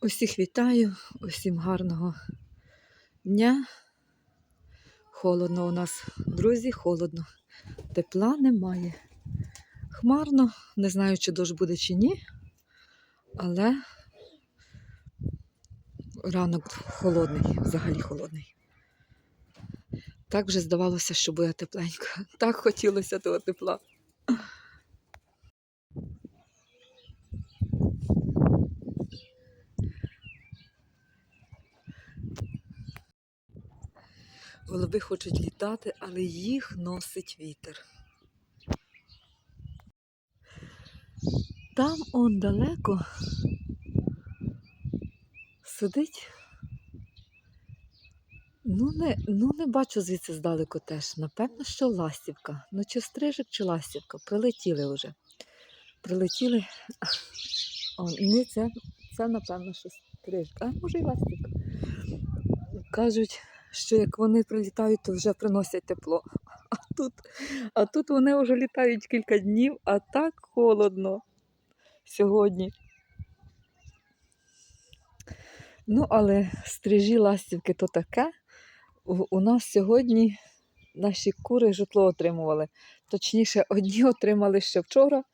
Усіх вітаю, усім гарного дня. Холодно у нас, друзі, холодно. Тепла немає. Хмарно, не знаю, чи дощ буде чи ні, але ранок холодний, взагалі холодний. Так вже здавалося, що буде тепленько. Так хотілося того тепла. Голуби хочуть літати, але їх носить вітер. Там он далеко сидить. Ну не, ну, не бачу звідси здалеку теж. Напевно, що ластівка. Ну, чи стрижик, чи ластівка. Прилетіли вже. Прилетіли. О, ні, це, це напевно, що стрижик. А може і ластівка. Кажуть, що як вони прилітають, то вже приносять тепло. А тут, а тут вони вже літають кілька днів, а так холодно сьогодні. Ну, але стрижі ластівки то таке. У, нас сьогодні наші кури житло отримували. Точніше, одні отримали ще вчора,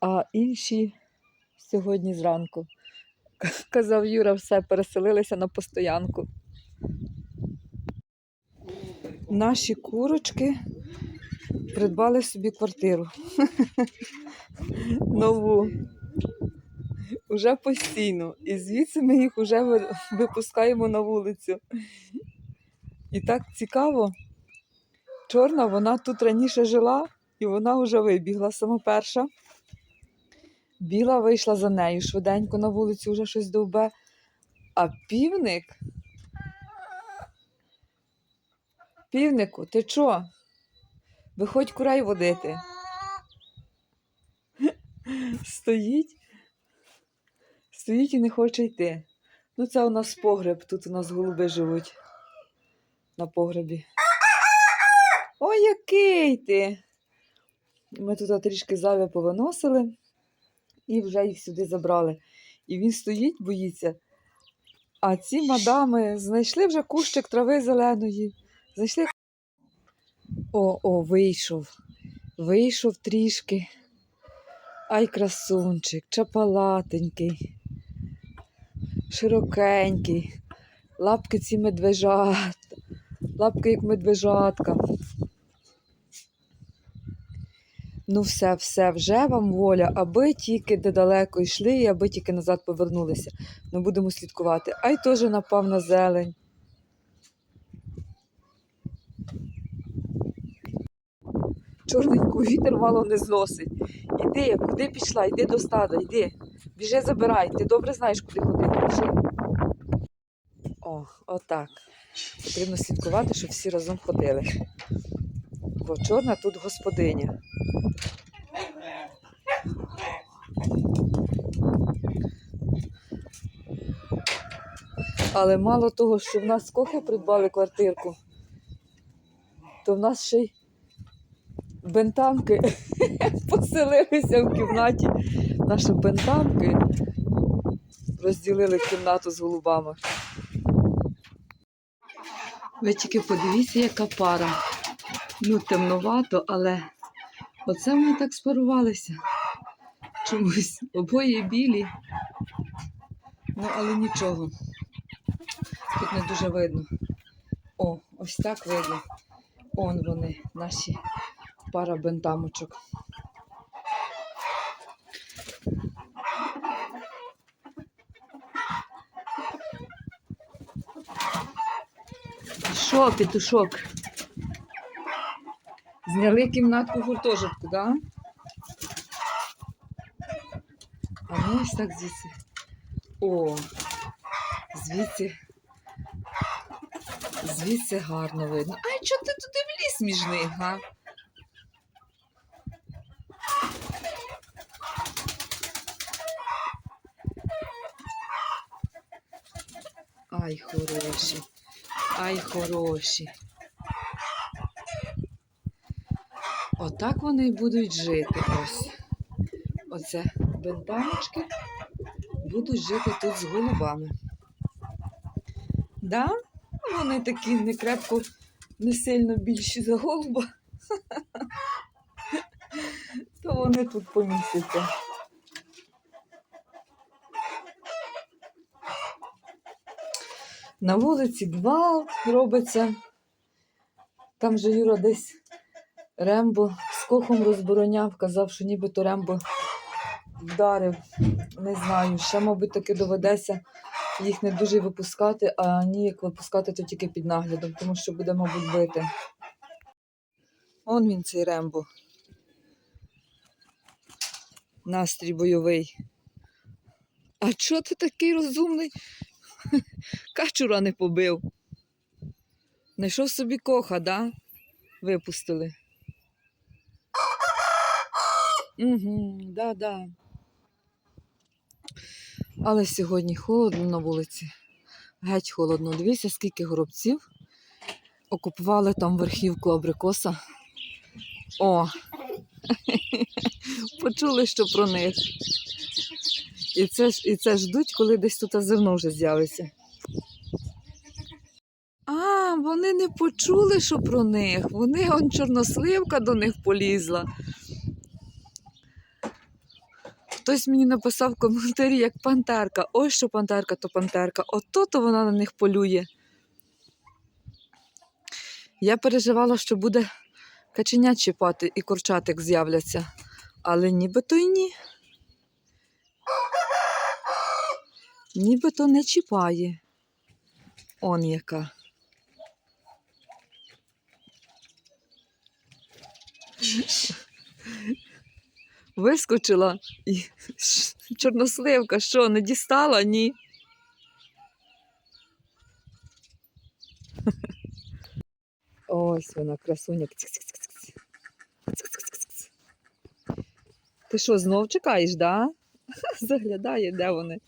а інші сьогодні зранку. Казав Юра, все, переселилися на постоянку. Наші курочки придбали собі квартиру. Нову. Уже постійно. І звідси ми їх вже випускаємо на вулицю. І так цікаво. Чорна, вона тут раніше жила, і вона вже вибігла сама перша. Біла вийшла за нею швиденько на вулицю, вже щось довбе. А півник. Півнику, ти чо? Виходь курей водити. Стоїть. Стоїть і не хоче йти. Ну, це у нас погреб, тут у нас голуби живуть на погребі. Ой, який ти! Ми тут трішки зав'я повиносили і вже їх сюди забрали. І він стоїть, боїться. А ці мадами знайшли вже кущик трави зеленої. Знайшли. О, о, вийшов. Вийшов трішки. Ай, красунчик, чапалатенький, широкенький, лапки ці медвежат, лапки як медвежатка. Ну, все, все, вже вам воля, аби тільки де далеко йшли, і аби тільки назад повернулися. Ми будемо слідкувати. Ай теж напав на зелень. Чорненьку вітер мало не зносить. Іди, куди пішла, йди до стада, йди. Біжи, забирай, ти добре знаєш, куди ходити. Біжи. О, отак. Потрібно слідкувати, щоб всі разом ходили. Бо чорна тут господиня. Але мало того, що в нас кохи придбали квартирку, то в нас ще й бентамки поселилися в кімнаті. Наші бентамки розділили кімнату з голубами. Ви тільки подивіться, яка пара. Ну, темновато, але оце вони так спарувалися. Чомусь обоє білі. Ну, але нічого. Тут не дуже видно. О, ось так видно. Он вони, наші пара бентамочок. Що, петушок? Зняли кімнатку гуртожитку, да? А ну ось так звідси. О, звідси. Звідси гарно видно. Ай, чого ти туди вліз між них, га? Ай, хороші. Ай, хороші. Отак вони й будуть жити ось. Оце бентамочки. будуть жити тут з голубами. Да? Вони такі не крепко, не сильно більші за голуба. То вони тут помістяться. На вулиці гвалт робиться. Там же Юра десь Рембо з кохом розбороняв, казав, що нібито Рембо вдарив. Не знаю, ще, мабуть, таки доведеться їх не дуже випускати, а ніяк випускати то тільки під наглядом, тому що буде, мабуть, бити. Он він цей Рембо. Настрій бойовий. А чого ти такий розумний? Качура не побив. Знайшов собі коха, да? Випустили. Угу, да, да. Але сьогодні холодно на вулиці. Геть холодно. Дивіться, скільки горобців окупували там верхівку абрикоса. О! Почули, що про них. І це, і це ждуть, коли десь тут зерно вже з'явиться. А, вони не почули, що про них. Вони он чорносливка до них полізла. Хтось мені написав в коментарі, як пантерка. Ось що пантерка, то пантерка. Ото то вона на них полює. Я переживала, що буде каченят чіпати і курчатик з'являться. Але нібито й ні. Нібито не чіпає. Он яка. Вискочила і чорносливка, що, не дістала? Ні. Ось вона, красуня. Ти що, знов чекаєш, да? Заглядає, де вони.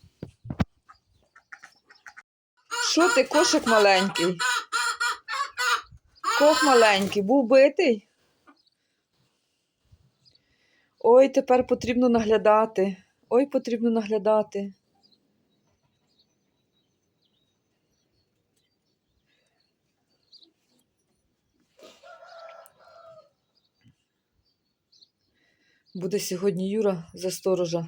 Що ти, кошик маленький? Кох маленький, був битий? Ой, тепер потрібно наглядати. Ой, потрібно наглядати. Буде сьогодні Юра за сторожа